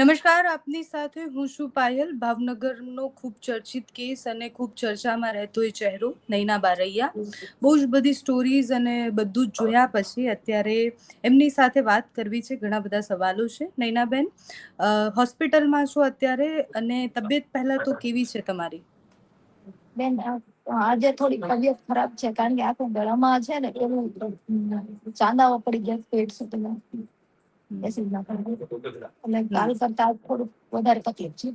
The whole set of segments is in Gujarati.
નમસ્કાર, આપની સાથે હું છું પાયલ. ભાવનગરનો ખૂબ ચર્ચિત કેસ અને ખૂબ ચર્ચામાં રહેતો એ ચહેરો, નૈના બારૈયા. બહુ જ બધી સ્ટોરીઝ અને બધું જ જોયા પછી અત્યારે એમની સાથે વાત કરવી છે, ઘણા બધા સવાલો છે. નૈનાબેન હોસ્પિટલમાં છો અત્યારે અને તબિયત પહેલા તો કેવી છે તમારી? બેન આજે થોડી તબિયત ખરાબ છે કારણ કે આખું ગળામાં છે ને એવું ચાંદાઓ પડી ગયા પેટ સુધીમાં એસિડ ના એટલે કાલ કરતા થોડુંક વધારે તકલીફ છે.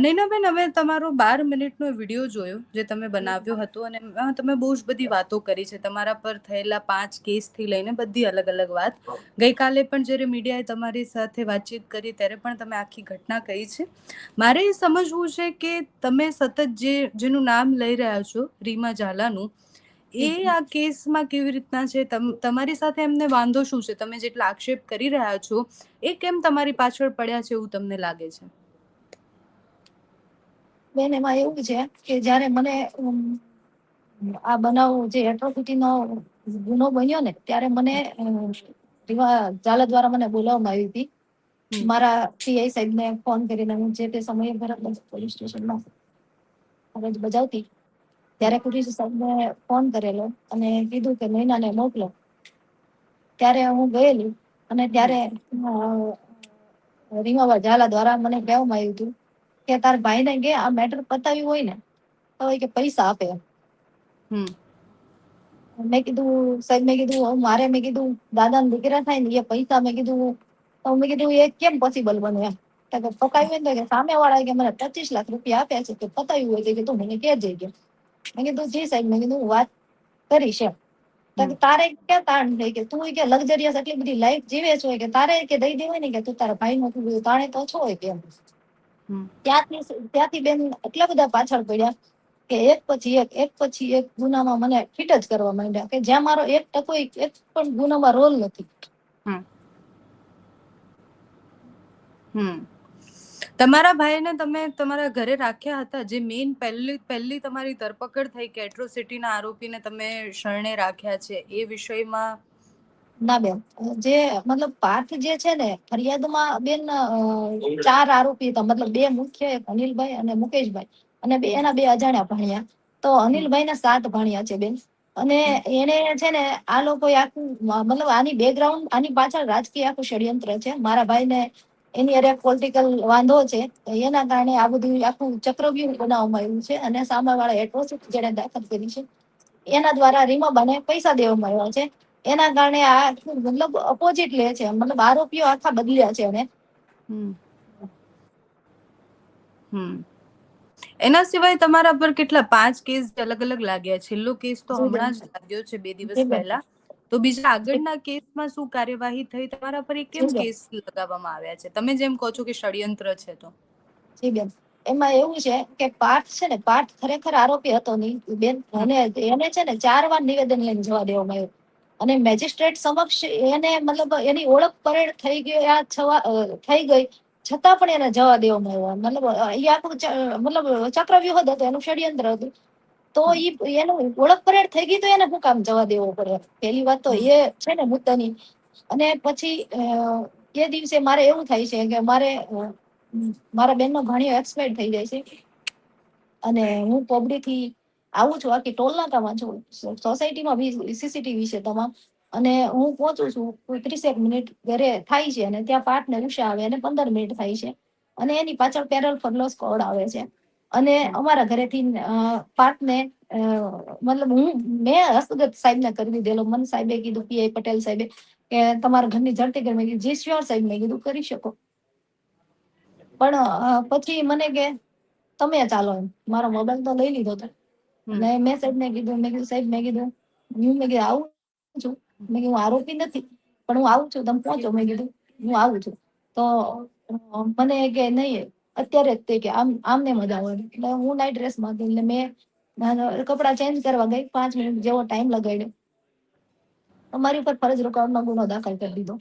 નૈનાબેન હવે તમારો બાર મિનિટનો વીડિયો જોયો જે તમે બનાવ્યો હતો અને તમે બહુ જ બધી વાતો કરી છે. તમારા પર થયેલા પાંચ કેસથી લઈને બધી અલગ અલગ વાત ગઈકાલે પણ જ્યારે મીડિયાએ તમારી સાથે વાતચીત કરી ત્યારે પણ તમે આખી ઘટના કહી છે. મારે એ સમજવું છે કે તમે સતત જે જેનું નામ લઈ રહ્યા છો રીમા ઝાલાનું એ આ કેસમાં કેવી રીતના છે? તમ- તમારી સાથે એમને વાંધો શું છે? તમે જેટલા આક્ષેપ કરી રહ્યા છો એ કેમ તમારી પાછળ પડ્યા છે એવું તમને લાગે છે? બેન એમાં એવું છે કે જ્યારે મને આ બનાવ જે એટ્રોસિટી નો ગુનો બન્યો ને ત્યારે મને ઝાલા દ્વારા મને બોલાવવામાં આવી હતી. મારા પીઆઈ સાહેબ ને ફોન કરીને હું જે તે સમયે ભરત પોલીસ સ્ટેશનમાં ફરજ બજાવતી ત્યારે પોલીસ સાહેબને ફોન કરેલો અને કીધું કે નૈનાને મોકલો. ત્યારે હું ગયેલી અને ત્યારે રીમાબા ઝાલા દ્વારા મને કહેવામાં આવ્યું હતું કે તાર ભાઈને કે આ મેટર પતાવ્યું હોય ને તો કે પૈસા આપે હમ. મેં કીધું સાહેબ મેં કીધું મારે મેં કીધું દાદા દીકરા થાય ને એ પૈસા મેં કીધું તો મેં કીધું એ કેમ પોસિબલ બને એમ? તો કે પકાવ્યું ને કે સામે વાળા કે મને પચીસ લાખ રૂપિયા આપ્યા છે કે પતાવ્યું હોય તો કે તું મને કહેજે કે મેં કીધું જી સાહેબ મેં કીધું હું વાત કરીશ એમ તારે ક્યાં તાણ છે કે તું કે લક્ઝરિયસ એટલી બધી લાઈફ જીવે છો કે તારે કે દઈ દેવાય ને કે તું તારા ભાઈ નું તાણે તો છો કે એમ ત્યાંથી ત્યાંથી બેન એટલા બધા પાછળ પડ્યા કે એક પછી એક એક પછી એક ગુનામાં મને ફિટ જ કરવા માંડ્યા કે જ્યાં મારો એક ટકો એક પણ ગુનામાં રોલ નથી. હમ. તમારા ભાઈને તમે તમારા ઘરે રાખ્યા હતા, જે મેઇન પહેલી પહેલી તમારી ધરપકડ થઈ કે એટ્રોસિટીના આરોપીને તમે શરણે રાખ્યા છે, એ વિષયમાં? ના બેન, જે મતલબ પાર્થ જે છે ને, ફરિયાદમાં બેન ચાર આરોપી હતા, મતલબ બે મુખ્ય, એક અનિલભાઈ અને મુકેશભાઈ. અને બે, એના બે અજાણ્યા ભણ્યા. તો અનિલભાઈ ના સાત ભણ્યા છે બેન. અને એને છે ને, આ લોકો આખું, મતલબ આની બેકગ્રાઉન્ડ આની પાછળ રાજકીય આખું ષડયંત્ર છે. મારા ભાઈને એની અરે પોલિટિકલ વાંધો છે એના કારણે આ બધું આખું ચક્રવ્યૂહ બનાવવામાં આવ્યું છે અને સામેવાળા એટ્રોસિટી જેને દાખલ કરી છે. એના દ્વારા રીમાબાને પૈસા દેવામાં આવ્યા છે. એના કારણે આ મતલબ અપોઝિટ લે છે મતલબ આરોપીઓ આખા બદલ્યા છે એને હમ. હમ. એના સિવાય તમારા પર કેટલા પાંચ કેસ અલગ અલગ લાગ્યા? છેલ્લો કેસ તો હમણાં જ લાગ્યો છે બે દિવસ પહેલા. તો બીજા આગળના કેસમાં શું કાર્યવાહી થઈ? તમારા પર કેમ કેસ લગાવવામાં આવ્યા છે? તમે જેમ કહો છો કે ષડયંત્ર છે તો. જી બેન. એમાં એવું છે કે પાર્થ છે ને પાર્થ ખરેખર આરોપી હતો નહીં. બેન અને એને છે ને ચાર વાર નિવેદન લઈને જવા દેવામાં આવ્યું. અને મેજિસ્ટ્રેટ સમક્ષ એને મતલબ એની ઓળખ પરેડ થઈ ગઈ આ છવા અ, થઈ ગઈ. છતાં પણ એને જવા દેવામાં આવ્યો. મતલબ અહીંયા એ આખું મતલબ ચક્રવ્યૂહ હતું એનું ષડયંત્ર હતું. તો ઈ એનું ઓળખ પરેડ થઈ ગઈ તો એને હું કામ જવા દેવો પડે? પહેલી વાત તો એ છે ને મુદ્દાની. અને પછી એ દિવસે મારે એવું થાય છે કે મારે મારા બેનનો ઘણી એક્સપાયર થઈ જાય છે. અને હું પોબડીથી આવું છું, આખી ટોલ નાકામાં છું. સોસાયટીમાં બી સીસીટીવી છે તમામ. અને હું પહોંચું છું કોઈ ત્રીસેક મિનિટ ઘરે થાય છે અને ત્યાં પાઠ ને ઉષા આવે અને પંદર મિનિટ થાય છે. અને એની પાછળ પેરલ ફરલો સ્કોડ આવે છે. અને અમારા ઘરેથી પાર્ટને મતલબ હું મેં હસ્તગત સાહેબ ને કરી દીધેલો. મન સાહેબે કીધું પીઆઈ પટેલ સાહેબે કે તમારા ઘરની ઝડપી ઘર મેં કીધું જી શ્યોર સાહેબ મેં કીધું કરી શકો. પણ પછી મને કે તમે ચાલો એમ. મારો મોબાઈલ તો લઈ લીધો હતો હમ. મેં સાહેબ ને કીધું મેં કીધું સાહેબ મેં કીધું હું મેં કીધું આવું છું. મેં કીધું હું આરોપી નથી પણ હું આવું છું. તમે પહોંચો. મેં કીધું હું આવું છું. તો મને કે નહીં અત્યારે જ તે કે આમ આમને મજા આવે. એટલે હું નાઇટ ડ્રેસમાં હતી એટલે મેં ના- કપડાં ચેન્જ કરવા ગઈ પાંચ મિનિટ જેવો ટાઈમ લગાડ્યો. અમારી ઉપર ફરજ રોકાવાનો ગુનો દાખલ કરી દીધો.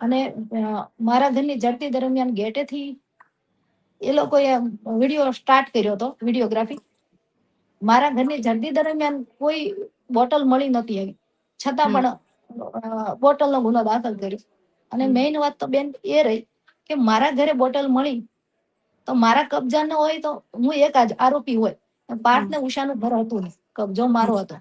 અને મારા ઘરની જડતી દરમિયાન ગેટેથી એ લોકોએ વીડિયો સ્ટાર્ટ કર્યો હતો વિડીયોગ્રાફી મારા ઘરની જડતી દરમિયાન કોઈ બોટલ મળી નહોતી આવી છતાં પણ બોટલનો ગુનો દાખલ કર્યો. અને. મેઇન વાત તો બેન એ રહી કે મારા ઘરે બોટલ મળી તો મારા કબજા ન હોય તો હું એક જ આરોપી હોય. પાર્થ ને ઉષાનું ઘર હતું કબજો મારો હતો.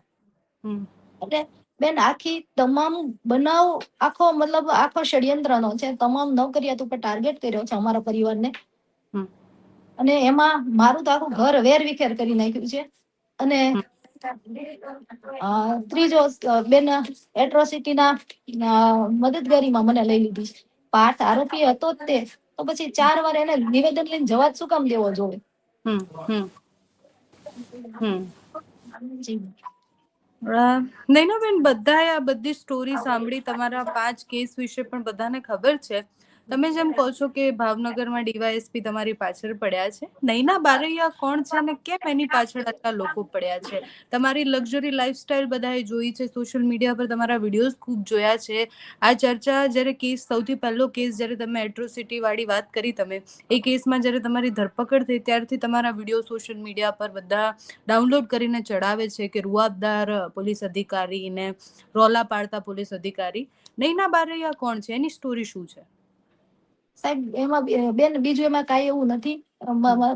એટલે બેન આખી તમામ બનાવ આખો મતલબ આખો ષડયંત્રનો છે તમામ નોકરિયાત ઉપર ટાર્ગેટ કર્યો છે અમારા પરિવારને. અને એમાં મારું તો આખું ઘર વેર વિખેર કરી નાખ્યું છે. અને ત્રીજો બેન એટ્રોસિટીના મદદગારીમાં મને લઈ લીધી છે. પાર્થ આરોપી હતો જ તે. તો પછી ચાર વાર એને નિવેદન લઈને જવા શું કામ દેવો જોવે હમ હમ હમ. જી. અ, નૈનાબેન બધાએ આ બધી સ્ટોરી સાંભળી તમારા પાંચ કેસ વિશે પણ બધાને ખબર છે. તમે જેમ કહો છો કે ભાવનગરમાં ડીવાયએસપી તમારી પાછળ પડ્યા છે. નૈના બારૈયા કોણ છે અને કેમ એની પાછળ આટલા લોકો પડ્યા છે? તમારી લક્ઝરી લાઈફસ્ટાઈલ બધાએ જોઈ છે. સોશિયલ મીડિયા પર તમારા વિડીયોઝ ખૂબ જોયા છે. આ ચર્ચા જ્યારે કેસ સૌથી પહેલો કેસ જ્યારે તમે એટ્રોસિટી વાળી વાત કરી તમે, એ કેસમાં જ્યારે તમારી ધરપકડ થઈ ત્યારથી તમારા વીડિયો સોશિયલ મીડિયા પર બધા ડાઉનલોડ કરીને ચડાવે છે કે રૂઆબદાર પોલીસ અધિકારી ને રોલા પાડતા પોલીસ અધિકારી. નૈના બારૈયા કોણ છે? એની સ્ટોરી શું છે? સાહેબ એમાં બેન બીજું એમાં કાંઈ એવું નથી.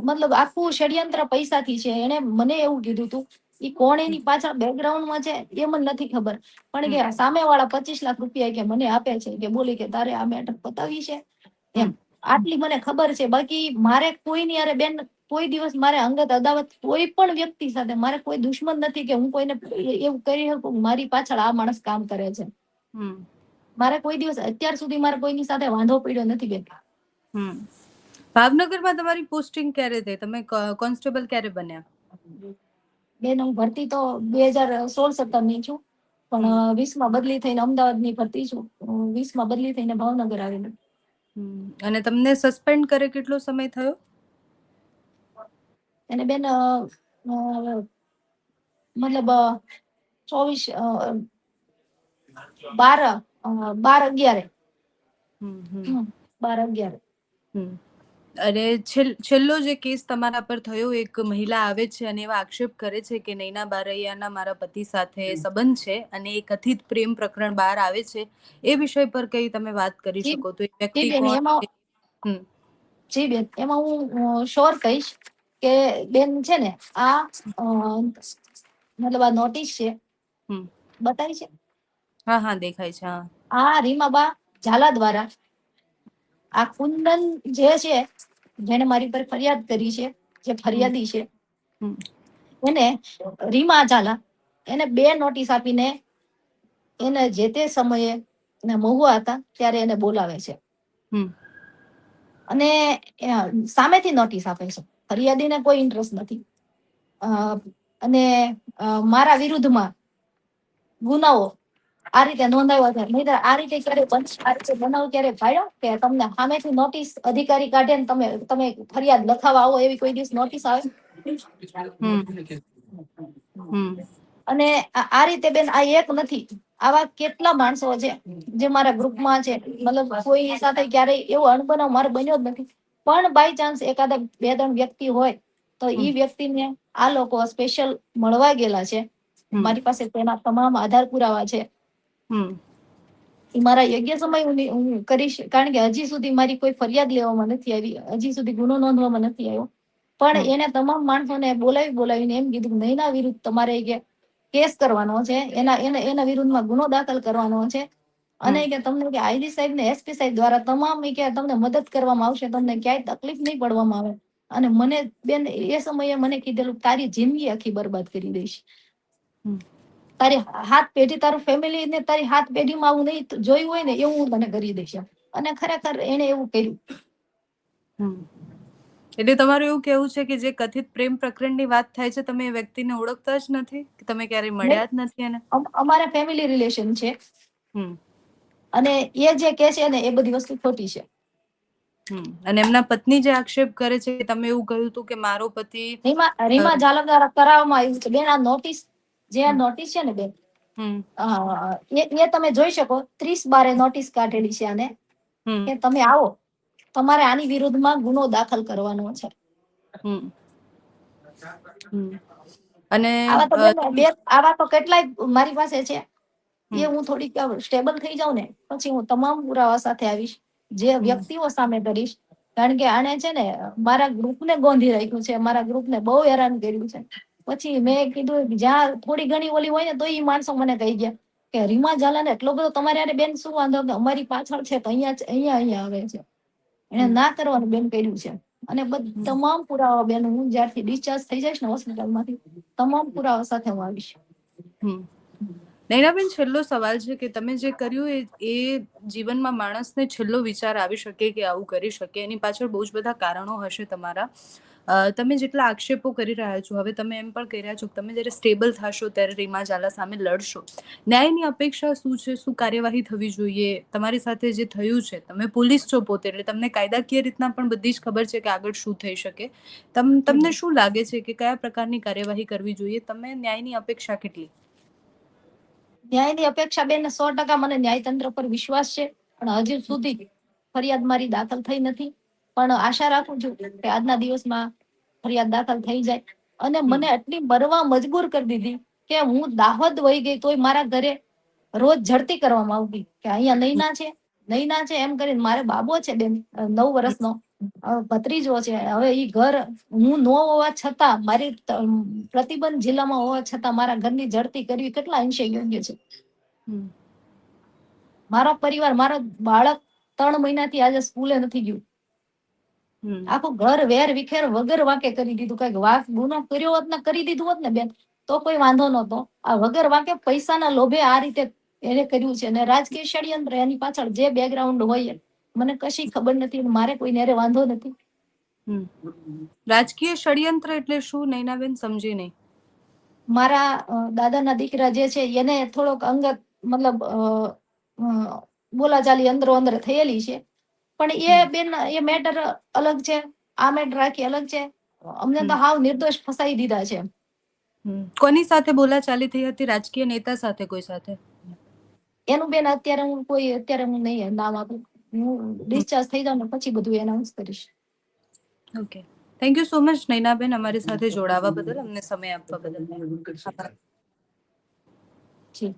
મતલબ આખું ષડયંત્ર પૈસાથી છે. એને મને એવું કીધું હતું એ કોણ એની પાછળ બેકગ્રાઉન્ડમાં છે એ મને નથી ખબર. પણ કે સામે વાળા પચીસ લાખ રૂપિયા કે મને આપે છે કે બોલી કે તારે આ મેટર પતાવી છે? એમ. આટલી મને ખબર છે. બાકી મારે કોઈની અરે બેન કોઈ દિવસ મારે અંગત અદાવત કોઈ પણ વ્યક્તિ સાથે મારે કોઈ દુશ્મન નથી કે હું કોઈને એવું કરી શકું મારી પાછળ આ માણસ કામ કરે છે. હમ. મારે કોઈ દિવસ અત્યાર સુધી મારે કોઈની સાથે વાંધો પડ્યો નથી બેન. હમ. ભાવનગરમાં તમારી પોસ્ટિંગ ક્યારે થઈ? તમે કોન્સ્ટેબલ ક્યારે બન્યા? બેન હું ભરતી તો બે હજાર સોળ સત્તરની છું પણ વીસમાં બદલી થઈને અમદાવાદની ભરતી છું. વીસમાં બદલી થઈને ભાવનગર આવીને. અને તમને સસ્પેન્ડ કરે કેટલો સમય થયો? અને બેન મતલબ ચોવીસ બાર બાર અગિયારે. બાર અગિયારે. અને છેલ્લો જે કેસ તમારા પર થયો એક મહિલા આવે છે અને એવા આક્ષેપ કરે છે કે નૈના બારૈયાના મારા પતિ સાથે સંબંધ છે અને એ કથિત પ્રેમ પ્રકરણ બહાર આવે છે એ વિષય પર કઈ તમે વાત કરી શકો? તો એ વ્યક્તિ જી બેન કોણ એમાં જી બેન એમાં હું શ્યોર કહીશ કે બેન છે ને આ મતલબ આ નોટિસ છે હમ. બતાવી છે. હા હા દેખાય છે હા આ રીમાબા ઝાલા દ્વારા આ કુંદન જે છે જેને મારી પર ફરિયાદ કરી છે જે ફરિયાદી છે. એને રીમા ઝાલા એને બે નોટિસ આપીને એને જે તે સમયે મહુવા હતા ત્યારે એને બોલાવે છે. અને સામેથી નોટિસ આપે છે ફરિયાદીને કોઈ ઇન્ટરેસ્ટ નથી અને મારા વિરુદ્ધમાં ગુનાઓ આ રીતે નોંધાવ્યો છે. નહીંતર આ રીતે ક્યારે બંધ આ રીતે બનાવ ક્યારે ભાડ્યો કે તમને સામેથી નોટિસ અધિકારી કાઢે ને તમે તમે ફરિયાદ લખાવા આવો એવી કોઈ દિવસ નોટિસ આવે? અને આ રીતે બેન આ એક નથી. આવા કેટલા માણસો છે જે મારા ગ્રુપમાં છે. મતલબ કોઈ સાથે ક્યારેય એવો અણબનાવ મારો બન્યો જ નથી. પણ બાય ચાન્સ એકાદા બે ત્રણ વ્યક્તિ હોય તો ઈ વ્યક્તિને આ લોકો સ્પેશિયલ મળવા ગયેલા છે. મારી પાસે તેના તમામ આધાર પુરાવા છે. મારા યોગ્ય સમય હું કરીશ કારણ કે હજી સુધી મારી કોઈ ફરિયાદ લેવામાં નથી આવી હજી સુધી ગુનો નોંધવામાં નથી આવ્યો. પણ એને તમામ માણસોને બોલાવી બોલાવીને એમ કીધું કે વિરુદ્ધ તમારે કે કેસ કરવાનો છે એના એના એના વિરુદ્ધમાં ગુનો દાખલ કરવાનો છે. અને કે તમને કે આઈજી સાહેબ ને એસપી સાહેબ દ્વારા તમામ કે તમને મદદ કરવામાં આવશે તમને ક્યાંય તકલીફ નહીં પડવામાં આવે. અને મને બેન એ સમયે મને કીધેલું તારી જિંદગી આખી બરબાદ કરી દઈશ. હમ. તારી હાથ પેઢી તારું ફેમિલી ને તારી હાથ પેઢીમાં આવું નહીં જોયું હોય ને એવું હું તને કરી દઈશ અને ખરેખર એને એવું કર્યું. એટલે તમારું એવું કેવું છે કે જે કથિત પ્રેમ પ્રકરણની વાત થાય છે તમે એ વ્યક્તિને ઓળખતા જ નથી? કે તમે ક્યારેય મળ્યા જ નથી એને? અમારા ફેમિલી રિલેશન છે. અને એ જે કે છે ને એ બધી વસ્તુ ખોટી છે. અને એમના પત્ની જે આક્ષેપ કરે છે કે તમે એવું કહ્યું હતું કે મારો પતિ રીમા રીમા જાલમદાર કરાવવામાં આવ્યું છે બેન આ નોટિસ જે આ નોટિસ છે ને બેન એ તમે જોઈ શકો ત્રીસ બારે નોટિસ કાઢેલી છે આને. કે તમે આવો તમારે આની વિરુદ્ધમાં ગુનો દાખલ કરવાનો છે. અને આવા તો કેટલાય મારી પાસે છે. એ હું થોડીક સ્ટેબલ થઈ જાઉં ને પછી હું તમામ પુરાવા સાથે આવીશ જે વ્યક્તિઓ સામે કરીશ. કારણ કે આને છે ને મારા ગ્રુપને ગોંધી રાખ્યું છે મારા ગ્રુપને બહુ હેરાન કર્યું છે. પછી મેં કીધું જ્યાં થોડી ઘણી ઓલી હોય ને તો એ માણસો મને કહી ગયા. કે રીમા ઝાલાને એટલો બધો તમારે અરે બેન શું વાંધો? કે અમારી પાછળ છે તો અહીંયા અહીંયા અહીંયા આવે છે. એને ના કરવાનું બેન કર્યું છે. અને તમામ પુરાવા બેન હું જ્યારથી ડિસ્ચાર્જ થઈ જઈશ ને હોસ્પિટલમાંથી તમામ પુરાવા સાથે હું આવીશ. હમ. નૈનાબેન છેલ્લો સવાલ છે કે તમે જે કર્યું એ એ જીવનમાં માણસને છેલ્લો વિચાર આવી શકે કે આવું કરી શકે? એની પાછળ બહુ જ બધા કારણો હશે તમારા. તમે જેટલા આક્ષેપો કરી રહ્યા છો, હવે તમે એમ પણ કહી રહ્યા છો કે તમે જ્યારે સ્ટેબલ થશો ત્યારે રીમા ઝાલા સામે લડશો. ન્યાયની અપેક્ષા શું છે? શું કાર્યવાહી થવી જોઈએ? તમારી સાથે જે થયું છે, તમે પોલીસ છો પોતે, એટલે તમને કાયદાકીય રીતના પણ બધી જ ખબર છે કે આગળ શું થઈ શકે. તમ, તમને શું લાગે છે કે કયા પ્રકારની કાર્યવાહી કરવી જોઈએ? તમે ન્યાયની અપેક્ષા કેટલી? ન્યાયની અપેક્ષા બેન, સો ટકા મને ન્યાયતંત્ર પર વિશ્વાસ છે, પણ હજી સુધી ફરિયાદ મારી દાખલ થઈ નથી. પણ આશા રાખું છું કે આજના દિવસમાં ફરિયાદ દાખલ થઈ જાય. અને મને આટલી મરવા મજબૂર કરી દીધી કે હું દાહોદ વહી ગઈ તોય મારા ઘરે રોજ ઝડતી કરવામાં આવતી કે અહીંયા નૈના છે નૈના છે એમ કરીને મારે બાબો છે બેન નવ વર્ષનો. ભત્રીજો છે. હવે એ ઘર હું ન હોવા છતાં મારી પ્રતિબંધ જિલ્લામાં હોવા છતાં મારા ઘરની ઝડતી કરવી કેટલા અંશે યોગ્ય છે. મારો પરિવાર મારો બાળક ત્રણ મહિનાથી આજે સ્કૂલે નથી ગયું. આખું ઘર વેર વિખેર વગર વાંકે કરી દીધું. કંઈક વાક ગુનો કર્યો હોત ને કરી દીધું હોત ને બેન તો કોઈ વાંધો નતો આ વગર વાંકે પૈસાના લોભે આ રીતે એને કર્યું છે. અને રાજકીય ષડયંત્ર એની પાછળ જે બેકગ્રાઉન્ડ હોય મને કશી ખબર નથી મારે કોઈને અરે વાંધો નથી. રાજકીય ષડયંત્ર એટલે શું? નૈનાબેન સમજી નહીં. મારા દાદાના દીકરા જે છે એને થોડોક અંગત મતલબ બોલાચાલી અંદરો અંદર થયેલી છે. પણ એ બેન એ મેટર અલગ છે. આ મેટર રાખી અલગ છે. અમને તો હાવ નિર્દોષ ફસાઈ દીધા છે. કોની સાથે બોલાચાલી થઈ હતી? રાજકીય નેતા સાથે કોઈ સાથે? એનું બેન અત્યારે હું કોઈ અત્યારે હું નહીં નામ આપું. હું ડિસ્ચાર્જ થઈ જાઉં ને પછી બધું એનાઉન્સ કરીશ. Okay thank you so much Nainaben અમારી સાથે જોડાવા બદલ અમને સમય આપવા બદલ. જી.